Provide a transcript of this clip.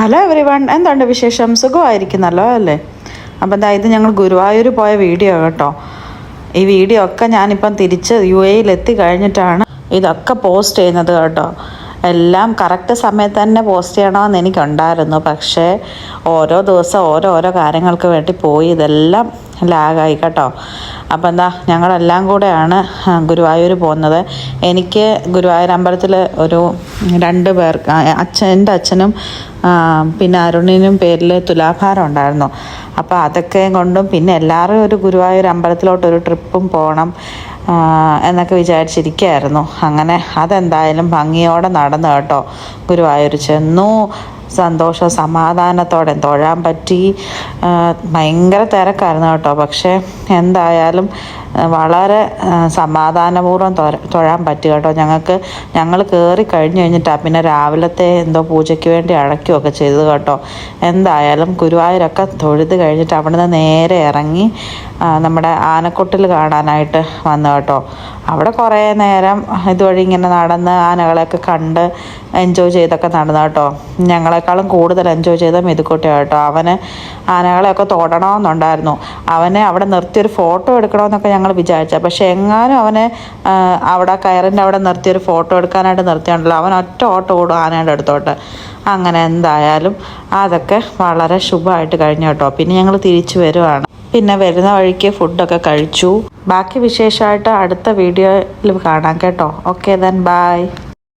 Hello every one എന്തുണ്ട് വിശേഷം? സുഖമായിരിക്കുന്നല്ലോ അല്ലേ? അപ്പം എന്താ ഇത് ഞങ്ങൾ ഗുരുവായൂർ പോയ വീഡിയോ കേട്ടോ. ഈ വീഡിയോ ഒക്കെ ഞാനിപ്പം തിരിച്ച് യു എത്തി കഴിഞ്ഞിട്ടാണ് ഇതൊക്കെ പോസ്റ്റ് ചെയ്യുന്നത് കേട്ടോ. എല്ലാം കറക്റ്റ് സമയത്ത് തന്നെ പോസ്റ്റ് ചെയ്യണമെന്ന് എനിക്കുണ്ടായിരുന്നു. പക്ഷേ ഓരോ ദിവസം ഓരോ ഓരോ കാര്യങ്ങൾക്ക് വേണ്ടി പോയി. ഇതെല്ലാം ലാഗായി കേട്ടോ. അപ്പോൾ എന്താ ഞങ്ങളെല്ലാം കൂടെയാണ് ഗുരുവായൂർ പോകുന്നത്. എനിക്ക് ഗുരുവായൂർ അമ്പലത്തിൽ ഒരു രണ്ട് പേർ അച്ഛൻ എന്റെ അച്ഛനും പിന്നെ അരുണിനും പേരിൽ തുലാഭാരം ഉണ്ടായിരുന്നു. അപ്പോൾ അതൊക്കെ കൊണ്ടും പിന്നെ എല്ലാവരും ഒരു ഗുരുവായൂർ അമ്പലത്തിലോട്ട് ഒരു ട്രിപ്പും പോകണം എന്നൊക്കെ വിചാരിച്ചിരിക്കുകയായിരുന്നു അങ്ങനെ അതെന്തായാലും ഭംഗിയോടെ നടന്നു കേട്ടോ. ഗുരുവായൂർ ചെന്നു സന്തോഷം സമാധാനത്തോടെ തൊഴാൻ പറ്റി. ഭയങ്കര തിരക്കായിരുന്നു കേട്ടോ. പക്ഷേ എന്തായാലും വളരെ സമാധാനപൂർവം തൊഴ തൊഴാൻ പറ്റും കേട്ടോ. ഞങ്ങൾക്ക് ഞങ്ങൾ കയറി കഴിഞ്ഞ് കഴിഞ്ഞിട്ടാണ് പിന്നെ രാവിലത്തെ എന്തോ പൂജയ്ക്ക് വേണ്ടി അടയ്ക്കുകയൊക്കെ ചെയ്തു കേട്ടോ. എന്തായാലും ഗുരുവായൂരൊക്കെ തൊഴുത് കഴിഞ്ഞിട്ട് അവിടുന്ന് നേരെ ഇറങ്ങി നമ്മുടെ ആനക്കൊട്ടിൽ കാണാനായിട്ട് വന്നു കേട്ടോ. അവിടെ കുറേ നേരം ഇതുവഴി ഇങ്ങനെ നടന്ന് ആനകളെയൊക്കെ കണ്ട് എൻജോയ് ചെയ്തൊക്കെ നടന്നു കേട്ടോ ഞങ്ങളെക്കാളും കൂടുതൽ എൻജോയ് ചെയ്ത മെതുക്കുട്ടി കേട്ടോ അവന് ആനകളെയൊക്കെ തൊടണമെന്നുണ്ടായിരുന്നു. അവനെ അവിടെ നിർത്തിയൊരു ഫോട്ടോ എടുക്കണമെന്നൊക്കെ ഞങ്ങൾ വിചാരിച്ച. പക്ഷെ എങ്ങാനും അവനെ അവിടെ കയറിന്റെ അവിടെ നിർത്തിയൊരു ഫോട്ടോ എടുക്കാനായിട്ട് നിർത്തിയുണ്ടല്ലോ അവൻ ഒറ്റ ഓട്ടം ഓടും ആനയുടെ അടുത്തോട്ട്. അങ്ങനെ എന്തായാലും അതൊക്കെ വളരെ ശുഭമായിട്ട് കഴിഞ്ഞു കേട്ടോ പിന്നെ ഞങ്ങൾ തിരിച്ചു വരുവാണ്. പിന്നെ വരുന്ന വഴിക്ക് ഫുഡൊക്കെ കഴിച്ചു. ബാക്കി വിശേഷമായിട്ട് അടുത്ത വീഡിയോയിൽ കാണാം കേട്ടോ. Okay then bye